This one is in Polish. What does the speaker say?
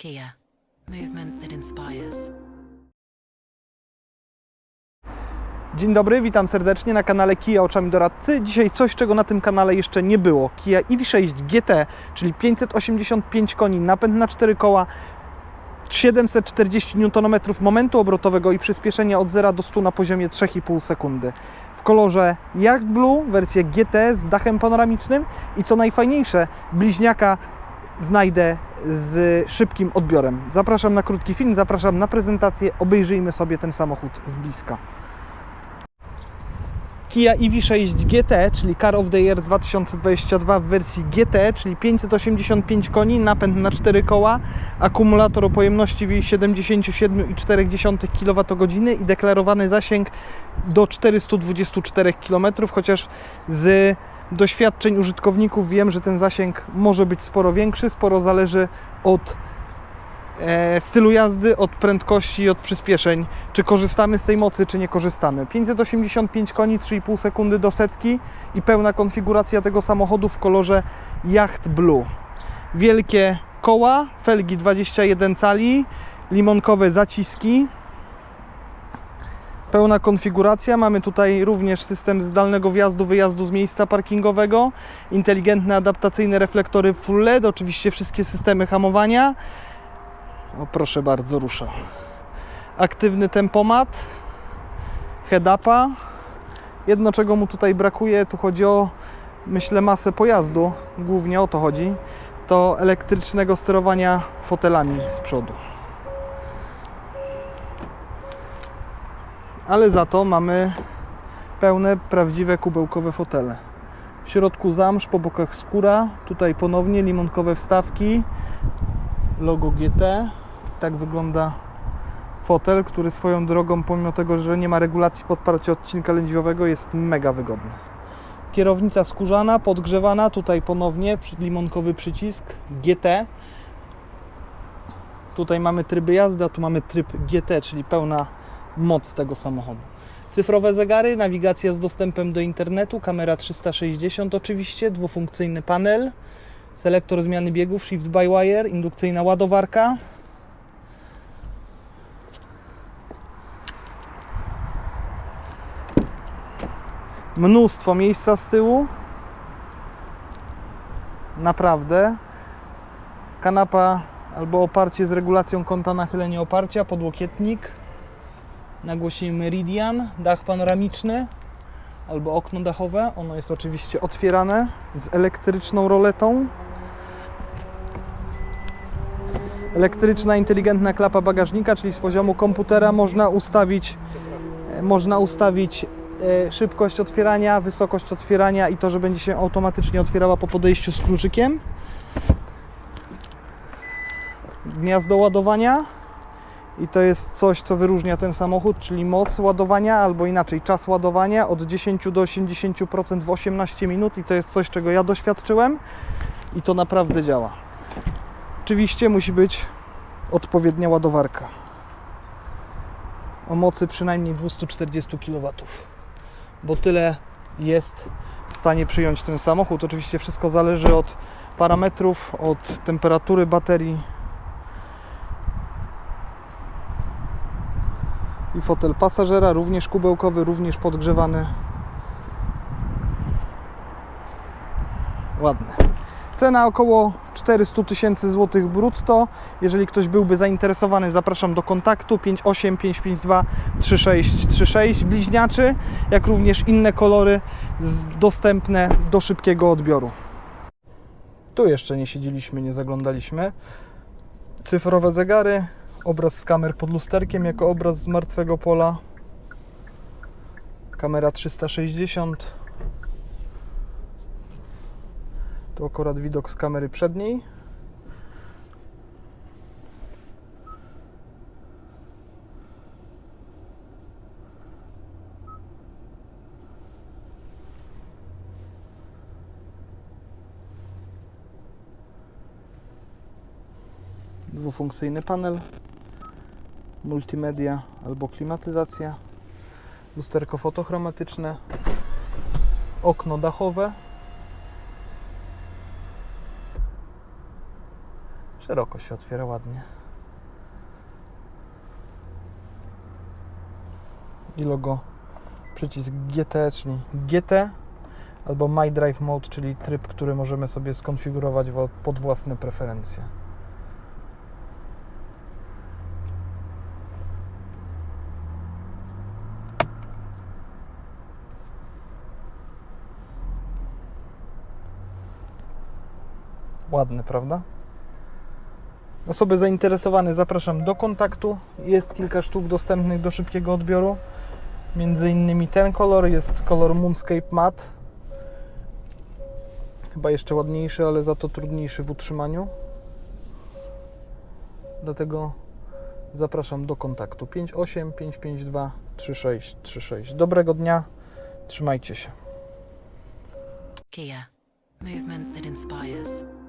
Kia, movement that inspires. Dzień dobry, witam serdecznie na kanale Kia Oczami Doradcy. Dzisiaj coś, czego na tym kanale jeszcze nie było. Kia EV6 GT, czyli 585 koni, napęd na 4 koła, 740 Nm momentu obrotowego i przyspieszenie od 0 do 100 na poziomie 3,5 sekundy. W kolorze Yacht Blue, wersję GT z dachem panoramicznym i co najfajniejsze, bliźniaka znajdę z szybkim odbiorem. Zapraszam na krótki film, zapraszam na prezentację, obejrzyjmy sobie ten samochód z bliska. Kia EV6 GT, czyli Car of the Year 2022 w wersji GT, czyli 585 koni, napęd na 4 koła, akumulator o pojemności 77,4 kWh i deklarowany zasięg do 424 km, chociaż z doświadczeń użytkowników wiem, że ten zasięg może być sporo większy, sporo zależy od e, stylu jazdy, od prędkości od przyspieszeń, czy korzystamy z tej mocy, czy nie korzystamy. 585 koni, 3,5 sekundy do setki i pełna konfiguracja tego samochodu w kolorze Yacht Blue. Wielkie koła, felgi 21 cali, limonkowe zaciski. Pełna konfiguracja. Mamy tutaj również system zdalnego wjazdu, wyjazdu z miejsca parkingowego, inteligentne adaptacyjne reflektory full LED, oczywiście wszystkie systemy hamowania. O proszę bardzo, rusza. Aktywny tempomat, head-upa. Jedno czego mu tutaj brakuje, tu chodzi o myślę masę pojazdu, głównie o to chodzi, to elektrycznego sterowania fotelami z przodu. Ale za to mamy pełne, prawdziwe kubełkowe fotele. W środku zamsz, po bokach skóra, tutaj ponownie limonkowe wstawki, logo GT. Tak wygląda fotel, który swoją drogą, pomimo tego, że nie ma regulacji podparcia odcinka lędźwiowego, jest mega wygodny. Kierownica skórzana, podgrzewana, tutaj ponownie limonkowy przycisk GT. Tutaj mamy tryby jazdy, a tu mamy tryb GT, czyli pełna moc tego samochodu. Cyfrowe zegary, nawigacja z dostępem do internetu, kamera 360 oczywiście, dwufunkcyjny panel, selektor zmiany biegów, shift by wire, indukcyjna ładowarka. Mnóstwo miejsca z tyłu. Naprawdę. Kanapa albo oparcie z regulacją kąta nachylenia oparcia, podłokietnik. Nagłośnienie Meridian, dach panoramiczny albo okno dachowe. Ono jest oczywiście otwierane z elektryczną roletą. Elektryczna, inteligentna klapa bagażnika, czyli z poziomu komputera można ustawić, e, można ustawić e, szybkość otwierania, wysokość otwierania i to, że będzie się automatycznie otwierała po podejściu z kluczykiem. Gniazdo ładowania. I to jest coś, co wyróżnia ten samochód, czyli moc ładowania, albo inaczej czas ładowania od 10 do 80% w 18 minut i to jest coś, czego ja doświadczyłem i to naprawdę działa. Oczywiście musi być odpowiednia ładowarka o mocy przynajmniej 240 kW, bo tyle jest w stanie przyjąć ten samochód. Oczywiście wszystko zależy od parametrów, od temperatury baterii, i fotel pasażera, również kubełkowy, również podgrzewany. Ładny. Cena około 400 tysięcy złotych brutto. Jeżeli ktoś byłby zainteresowany, zapraszam do kontaktu 58 552 3636 bliźniaczy, jak również inne kolory dostępne do szybkiego odbioru. Tu jeszcze nie siedzieliśmy, nie zaglądaliśmy. Cyfrowe zegary, obraz z kamer pod lusterkiem jako obraz z martwego pola. Kamera 360. Tu akurat widok z kamery przedniej. Dwufunkcyjny panel multimedia albo klimatyzacja, lusterko fotochromatyczne, okno dachowe, Szeroko się otwiera ładnie. I logo, przycisk GT, czyli GT, albo My Drive Mode, czyli tryb, który możemy sobie skonfigurować pod własne preferencje. Ładny, prawda? Osoby zainteresowane zapraszam do kontaktu. Jest kilka sztuk dostępnych do szybkiego odbioru. Między innymi ten kolor jest kolor Moonscape Matte. Chyba jeszcze ładniejszy, ale za to trudniejszy w utrzymaniu. Dlatego zapraszam do kontaktu 58 552 3636. Dobrego dnia, trzymajcie się. Kia. Movement that inspires.